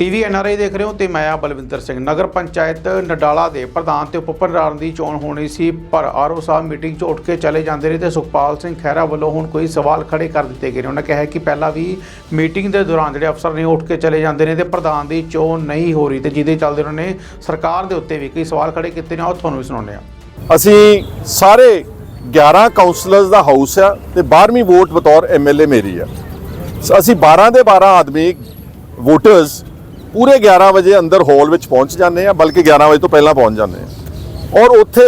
TV NRI ਦੇਖ ਰਹੇ ਹੋ ਤੇ ਮੈਂ ਆ ਬਲਵਿੰਦਰ ਸਿੰਘ। ਨਗਰ ਪੰਚਾਇਤ ਨਡਾਲਾ ਦੇ ਪ੍ਰਧਾਨ ਤੇ ਉਪ ਪ੍ਰਧਾਨ ਦੀ ਚੋਣ ਹੋਣੀ ਸੀ, ਪਰ ਆਰਓ ਸਾਹਿਬ ਮੀਟਿੰਗ 'ਚ ਉੱਠ ਕੇ ਚਲੇ ਜਾਂਦੇ ਨੇ ਤੇ ਸੁਖਪਾਲ ਸਿੰਘ ਖਹਿਰਾ ਵੱਲੋਂ ਹੁਣ ਕੋਈ ਸਵਾਲ ਖੜੇ ਕਰ ਦਿੱਤੇ ਗਏ ਨੇ। ਉਹਨਾਂ ਕਿਹਾ ਕਿ ਪਹਿਲਾਂ ਵੀ ਮੀਟਿੰਗ ਦੇ ਦੌਰਾਨ ਜਿਹੜੇ ਅਫਸਰ ਨੇ ਉੱਠ ਕੇ ਚਲੇ ਜਾਂਦੇ ਨੇ ਤੇ ਪ੍ਰਧਾਨ ਦੀ ਚੋਣ ਨਹੀਂ ਹੋ ਰਹੀ ਤੇ ਜਿਹਦੇ ਚੱਲਦੇ ਉਹਨਾਂ ਨੇ ਸਰਕਾਰ ਦੇ ਉੱਤੇ ਵੀ ਕਈ ਸਵਾਲ ਖੜੇ ਕੀਤੇ ਨੇ। ਉਹ ਤੁਹਾਨੂੰ ਵੀ ਸੁਣਾਉਂਦੇ ਆ ਅਸੀਂ ਸਾਰੇ 11 ਕਾਉਂਸਲਰਸ ਦਾ ਹਾਊਸ ਆ ਤੇ 12ਵੀਂ ਵੋਟ ਬਤੌਰ ਐਮਐਲਏ ਮੇਰੀ ਆ। ਅਸੀਂ 12 ਦੇ 12 ਆਦਮੀ ਵੋਟਰਸ ਪੂਰੇ 11 ਵਜੇ ਅੰਦਰ ਹਾਲ ਵਿੱਚ ਪਹੁੰਚ ਜਾਂਦੇ ਆ ਬਲਕਿ 11 ਵਜੇ ਤੋਂ ਪਹਿਲਾਂ ਪਹੁੰਚ ਜਾਂਦੇ ਆ ਔਰ ਉੱਥੇ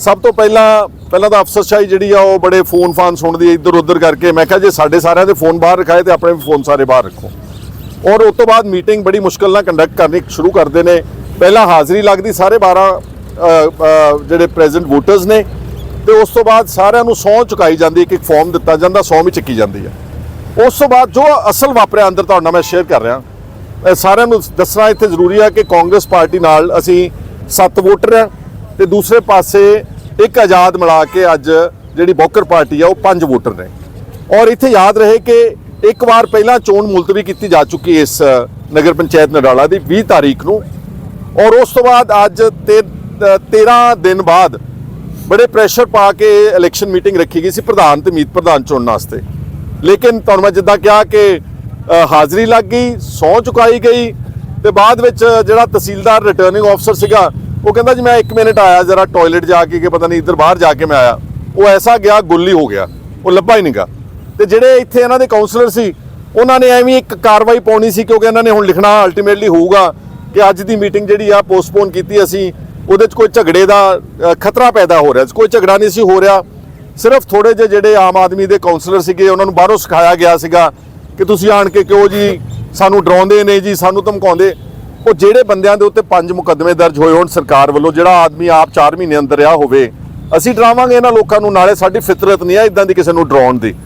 ਸਭ ਤੋਂ ਪਹਿਲਾਂ ਪਹਿਲਾਂ ਤਾਂ ਅਫਸਰਸ਼ਾਹੀ ਜਿਹੜੀ ਆ, ਉਹ ਬੜੇ ਫੋਨ ਫਾਨ ਸੁਣਦੀ ਇੱਧਰ ਉੱਧਰ ਕਰਕੇ। ਮੈਂ ਕਿਹਾ, ਜੇ ਸਾਡੇ ਸਾਰਿਆਂ ਦੇ ਫੋਨ ਬਾਹਰ ਰਖਾਏ ਤੇ ਆਪਣੇ ਫੋਨ ਸਾਰੇ ਬਾਹਰ ਰੱਖੋ। ਔਰ ਉਸ ਤੋਂ ਬਾਅਦ ਮੀਟਿੰਗ ਬੜੀ ਮੁਸ਼ਕਲ ਨਾਲ ਕੰਡਕਟ ਕਰਨੀ ਸ਼ੁਰੂ ਕਰਦੇ ਨੇ। ਪਹਿਲਾਂ ਹਾਜ਼ਰੀ ਲੱਗਦੀ, ਸਾਰੇ 12 ਜਿਹੜੇ ਪ੍ਰੈਜ਼ੈਂਟ ਵੋਟਰਸ ਨੇ। ਤੇ ਉਸ ਤੋਂ ਬਾਅਦ ਸਾਰਿਆਂ ਨੂੰ ਸਹੁੰ ਚੁਕਾਈ ਜਾਂਦੀ ਇੱਕ ਇੱਕ ਫਾਰਮ ਦਿੱਤਾ ਜਾਂਦਾ, ਸਹੁੰ ਵੀ ਚੱਕੀ ਜਾਂਦੀ ਆ। ਉਸ ਤੋਂ ਬਾਅਦ ਜੋ ਅਸਲ ਵਾਪਰਿਆ ਅੰਦਰ, ਤੁਹਾਡੇ ਨਾਲ ਮੈਂ ਸ਼ੇਅਰ ਕਰ ਰਿਹਾ। ਸਾਰਿਆਂ ਨੂੰ ਦੱਸਣਾ ਇੱਥੇ ਜ਼ਰੂਰੀ ਹੈ ਕਿ ਕਾਂਗਰਸ ਪਾਰਟੀ ਨਾਲ ਅਸੀਂ 7 ਵੋਟਰ ਆ ਤੇ ਦੂਸਰੇ ਪਾਸੇ ਇੱਕ ਆਜ਼ਾਦ ਮਿਲਾ ਕੇ ਅੱਜ ਜਿਹੜੀ ਬੌਕਰ ਪਾਰਟੀ ਆ, ਉਹ 5 ਵੋਟਰ ਨੇ। ਔਰ ਇੱਥੇ ਯਾਦ ਰਹੇ ਕਿ ਇੱਕ ਵਾਰ ਪਹਿਲਾਂ ਚੋਣ ਮੁਲਤਵੀ ਕੀਤੀ ਜਾ ਚੁੱਕੀ ਇਸ ਨਗਰ ਪੰਚਾਇਤ ਨਡਾਲਾ ਦੀ 20 ਤਾਰੀਖ ਨੂੰ। ਔਰ ਉਸ ਤੋਂ ਬਾਅਦ ਅੱਜ ਤੇ 13 ਦਿਨ ਬਾਅਦ ਬੜੇ ਪ੍ਰੈਸ਼ਰ ਪਾ ਕੇ ਇਲੈਕਸ਼ਨ ਮੀਟਿੰਗ ਰੱਖੀ ਗਈ ਸੀ ਪ੍ਰਧਾਨ ਤੇ ਮੀਤ ਪ੍ਰਧਾਨ ਚੁਣਨ ਵਾਸਤੇ। ਲੇਕਿਨ ਤੁਹਾਨੂੰ ਮੈਂ ਜਿੱਦਾਂ ਕਿਹਾ ਕਿ ਹਾਜ਼ਰੀ ਲੱਗ ਗਈ, ਸਹੁੰ ਚੁਕਾਈ ਗਈ ਤੇ ਬਾਅਦ ਵਿੱਚ ਜਿਹੜਾ ਤਹਿਸੀਲਦਾਰ ਰਿਟਰਨਿੰਗ ਅਫਸਰ ਸੀਗਾ, ਉਹ ਕਹਿੰਦਾ ਜੀ ਮੈਂ 1 ਮਿੰਟ ਆਇਆ ਜਰਾ ਟਾਇਲਟ ਜਾ ਕੇ ਕਿ ਪਤਾ ਨਹੀਂ ਇੱਧਰ ਬਾਹਰ ਜਾ ਕੇ ਮੈਂ ਆਇਆ। ਉਹ ਐਸਾ ਗਿਆ, ਗੁੱਲੀ ਹੋ ਗਿਆ, ਉਹ ਲੱਭਾ ਹੀ ਨਹੀਂਗਾ। ਤੇ ਜਿਹੜੇ ਇੱਥੇ ਇਹਨਾਂ ਦੇ ਕਾਉਂਸਲਰ ਸੀ, ਉਹਨਾਂ ਨੇ ਐਵੇਂ ਇੱਕ ਕਾਰਵਾਈ ਪਾਉਣੀ ਸੀ ਕਿਉਂਕਿ ਇਹਨਾਂ ਨੇ ਹੁਣ ਲਿਖਣਾ ਅਲਟੀਮੇਟਲੀ ਹੋਊਗਾ ਕਿ ਅੱਜ ਦੀ ਮੀਟਿੰਗ ਜਿਹੜੀ ਆ ਪੋਸਟਪੋਨ ਕੀਤੀ ਅਸੀਂ, ਉਹਦੇ 'ਚ ਕੋਈ ਝਗੜੇ ਦਾ ਖਤਰਾ ਪੈਦਾ ਹੋ ਰਿਹਾ ਸੀ ਕੋਈ ਝਗੜਾ ਨਹੀਂ ਸੀ ਹੋ ਰਿਹਾ। ਸਿਰਫ ਥੋੜੇ ਜਿਹੇ ਜਿਹੜੇ ਆਮ ਆਦਮੀ ਦੇ ਕਾਉਂਸਲਰ ਸੀਗੇ, ਉਹਨਾਂ ਨੂੰ ਬਾਹਰੋਂ ਸਿਖਾਇਆ ਗਿਆ ਸੀਗਾ ਕਿ ਤੁਸੀਂ ਆਣ ਕੇ ਕਿਉਂ ਜੀ ਸਾਨੂੰ ਡਰਾਉਂਦੇ ਨੇ ਜੀ, ਸਾਨੂੰ ਧਮਕਾਉਂਦੇ? ਉਹ ਜਿਹੜੇ ਬੰਦਿਆਂ ਦੇ ਉੱਤੇ ਪੰਜ ਮੁਕੱਦਮੇ ਦਰਜ ਹੋਏ ਹੋਣ ਸਰਕਾਰ ਵੱਲੋਂ, ਜਿਹੜਾ ਆਦਮੀ ਆਪ 4 ਮਹੀਨੇ ਅੰਦਰ ਰਿਹਾ ਹੋਵੇ, ਅਸੀਂ ਡਰਾਵਾਂਗੇ ਇਹਨਾਂ ਲੋਕਾਂ ਨੂੰ, ਨਾਲੇ ਸਾਡੀ ਫਿਤਰਤ ਨਹੀਂ ਹੈ ਇਦਾਂ ਦੀ ਕਿਸੇ ਨੂੰ ਡਰਾਉਣ ਦੀ।